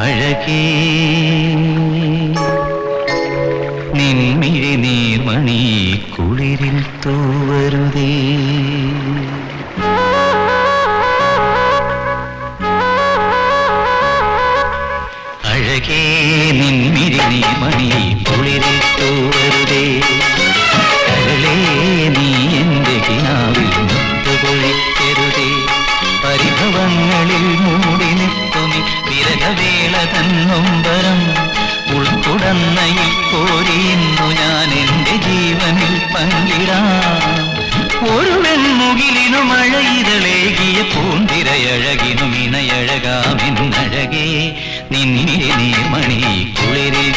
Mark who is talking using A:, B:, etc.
A: അഴകേ. നിൻമിഴി നീർമണി കുളിരിൽ തൂവരുതേ. അഴകേ നിൻമിഴി തന്നൊമ്പരം ഉൾക്കുടന്നയിൽ കോരിയുന്നു ഞാൻ എന്റെ ജീവനിൽ പങ്കിടാം. ഒരു വെൺമുകിലിനു മഴയിതളേകിയ പൂന്തിരയഴകിനും ഇണയഴകാമെന്നഴകേ നിന്നിലെ നീർമണി കുളിരിൽ